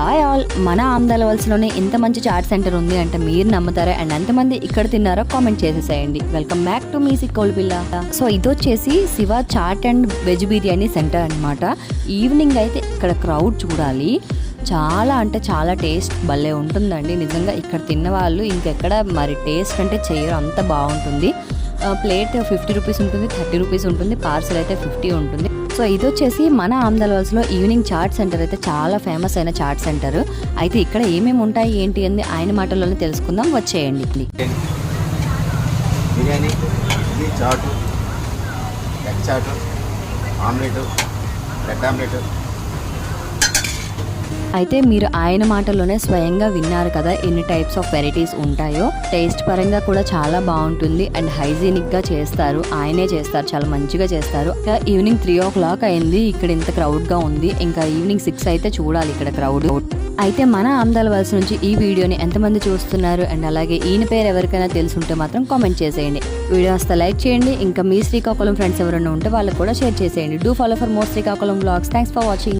Hi all మన ఆమ్దాల వలసలోనే ఇంత మంచి చాట్ సెంటర్ ఉంది అంటే మీరు నమ్ముతారా? అండ్ ఎంతమంది ఇక్కడ తిన్నారో కామెంట్ చేసేసేయండి. వెల్కమ్ బ్యాక్ టు మీ సిక్కోల్ పిల్ల సో ఇది వచ్చేసి Shiva chaat and veg biryani centre అన్నమాట. ఈవినింగ్ అయితే ఇక్కడ క్రౌడ్ చూడాలి. చాలా అంటే చాలా టేస్ట్ భలే ఉంటుందండి. నిజంగా ఇక్కడ తిన్న వాళ్ళు ఇంకెక్కడ మరి టేస్ట్ అంటే చేయరు. అంత బాగుంటుంది. ప్లేట్ ఫిఫ్టీ రూపీస్ ఉంటుంది థర్టీ రూపీస్ ఉంటుంది పార్సల్ అయితే ఫిఫ్టీ ఉంటుంది. సో ఇది వచ్చేసి మన ఆంధ్రవాల్స్లో ఈవినింగ్ చాట్ సెంటర్ అయితే చాలా ఫేమస్ అయిన చాట్ సెంటర్. అయితే ఇక్కడ ఏమేమి ఉంటాయి ఏంటి అని ఆయన మాటల్లోనే తెలుసుకుందాం. వచ్చేయండి బిర్యానీ చాటు ఎగ్ చాటు ఆమ్లెట్ బ్రెడ్ ఆమ్లెట్ అయితే మీరు ఆయన మాటల్లోనే స్వయంగా విన్నారు కదా ఎన్ని టైప్స్ ఆఫ్ వెరైటీస్ ఉంటాయో. టేస్ట్ పరంగా కూడా చాలా బాగుంటుంది అండ్ హైజీనిక్గా చేస్తారు. ఆయనే చేస్తారు చాలా మంచిగా చేస్తారు. ఇంకా ఈవినింగ్ త్రీ ఓ క్లాక్ అయింది ఇక్కడ ఇంత క్రౌడ్గా ఉంది ఇంకా ఈవినింగ్ సిక్స్ అయితే చూడాలి ఇక్కడ క్రౌడ్ అయితే మన ఆమ్దాల వలస నుంచి ఈ వీడియోని ఎంతమంది చూస్తున్నారు అండ్ అలాగే ఈయన పేరు ఎవరికైనా తెలుసుంటే మాత్రం కామెంట్ చేసేయండి. వీడియో వస్తే లైక్ చేయండి ఇంకా మీ శ్రీకాకుళం ఫ్రెండ్స్ ఎవరైనా ఉంటే వాళ్ళకి కూడా షేర్ చేసేయండి. Do follow for more Srikakulam blogs thanks for watching